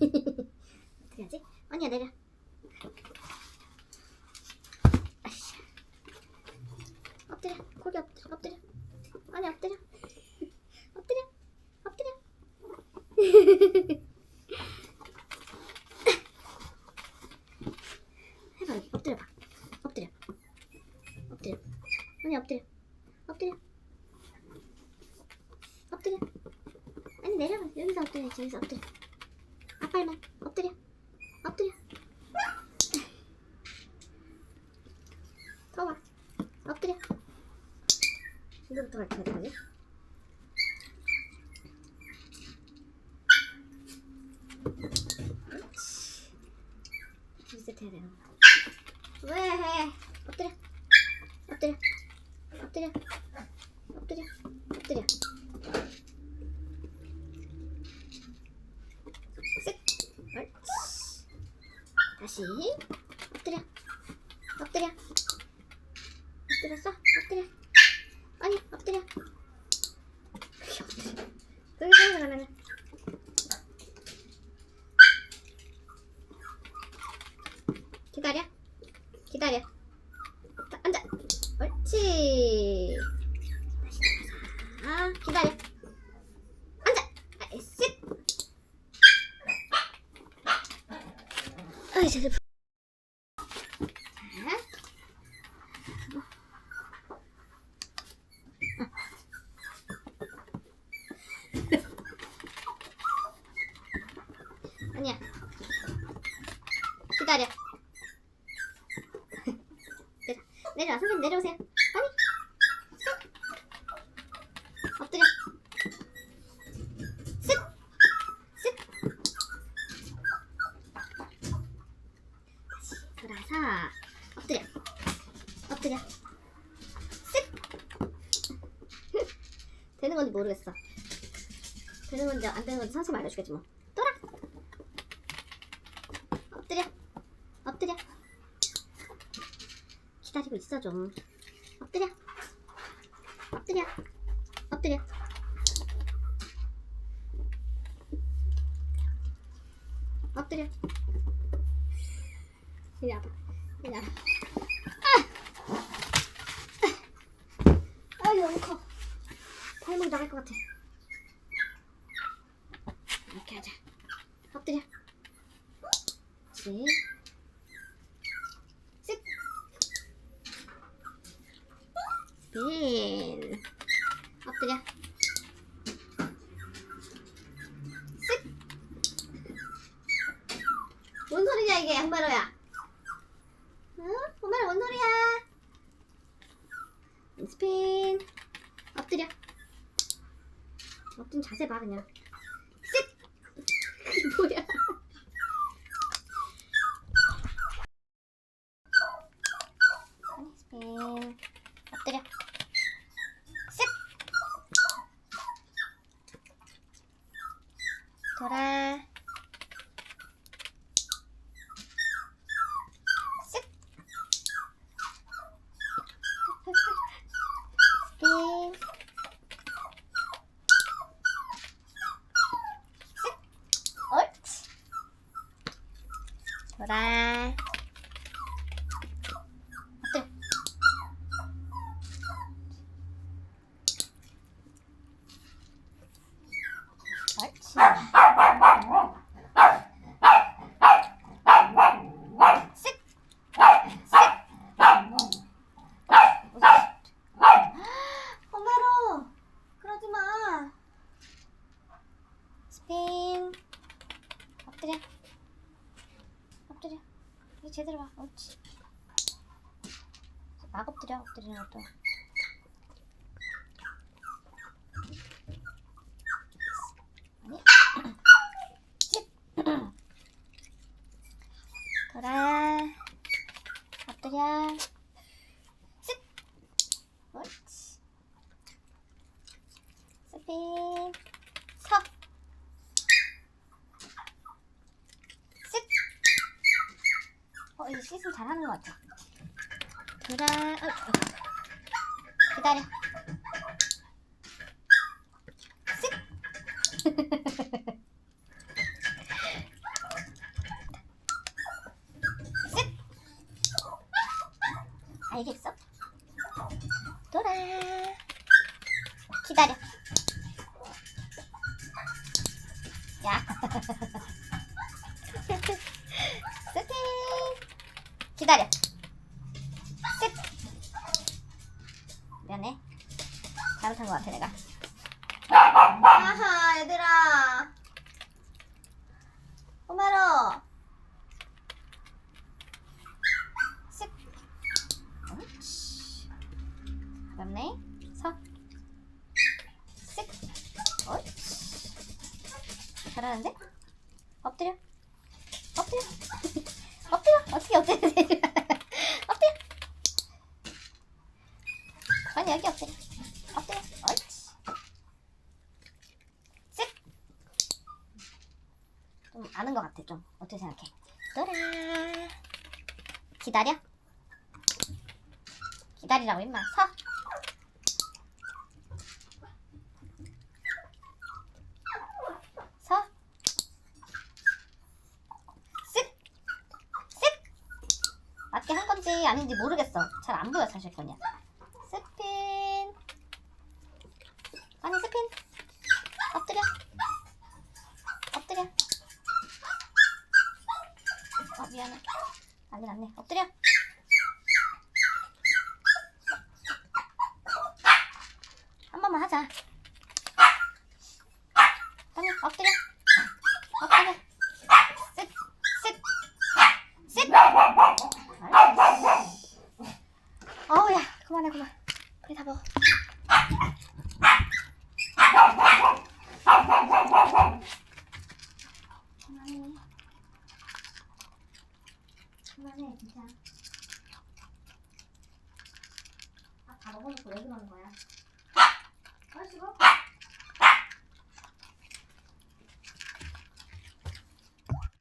어떻게 하지? 언니야 내려. 아이씨. 엎드려. 고기 엎드려. 엎드려. 아니 엎드려. 엎드려. 엎드려. 해봐. 엎드려 봐. 엎드려. 엎드려. 아니 엎드려. 엎드려. 엎드려. 아니 내려봐. 여기서 엎드려. 여기서 엎드려. 앞발만 엎드려. 엎드려. 더 와. 엎드려. 이거부터 어떡하지? 리셋 해야 되나? 왜 해? 엎드려. 엎드려. 엎드려. 엎드려. 엎드려. 쓱. 옳지. 다시. 엎드려. 엎드려. 엎드렸어? 엎드려. 아니, 엎드려. 그게 엎드려. 그게 생각나면 기다려. 기다려. 자, 앉아. 옳지. 다시 나가자. 아, 기다려. 앉아. 아, 셋. 아이, 제대로. 자. 아니야. 기다려. 내려, 내려와. 선생님 내려오세요. 아니. 쓱. 엎드려. 쓱. 쓱. 다시 돌아서 엎드려. 엎드려. 쓱. 되는 건지 모르겠어. 되는 건지 안 되는 건지 선생님 알려주겠지 뭐. 돌아. 엎드려. 엎드려. 기다리고 있어 좀. 엎드려. 엎드려. 엎드려. 엎드려. 이리 와봐. 이리 와봐. 아! 아, 너무 커. 발목 나갈 것 같아. 이렇게 하자. 엎드려. 그렇지. 쓱. 스핀. 엎드려. 쓱. 뭔 소리냐 이게 양바로야. 응? 엄마는 뭔 소리야? 스핀. 엎드려. 엎드린 자세 봐 그냥. 쓱. 뭐야? 스핀. 엎드려. 쓱. 돌아. 쓱. 스핀. 쓱. 옳지. 쓱. 엄마로 그러지 마. 스핀. 엎드려. 엎드려. 여기 제대로 봐. 옳지. 막 엎드려. 엎드리는 것도. 시술 잘하는 것 같아. 그래. 어, 어. 기다려. 쓱. 쓱. 알겠어? 돌아. 기다려. 야. 기다려. 쓱. 미안해. 잘못한 것 같아 내가. 아하 얘들아. 오마로. 쓱. 옳지. 가볍네. 서. 쓱. 옳지. 잘하는데? 엎드려. 엎드려. 엎드려. 어떻게 엎드려? 엎드려. 아니 여기 엎드려. 엎드려. 옳지. 쓱. 좀 아는 것 같아 좀. 어떻게 생각해? 돌아. 기다려. 기다리라고 임마. 서. 서. 쓱. 쓱. 맞게 한 건지 아닌지 모르겠어. 잘 안 보여 사실 그냥. 스핀. 아니 스핀. 엎드려. 엎드려. 아 미안해. 안돼 안돼. 엎드려. 한 번만 하자. 엎드려. 엎드려. 쓱. 쓱. 쓱. 알았어. 어우 야 그만해 그만. 빨리 다 먹어. 그만해. 그만해 진짜. 아, 다 먹어놓고 왜 그러는 거야?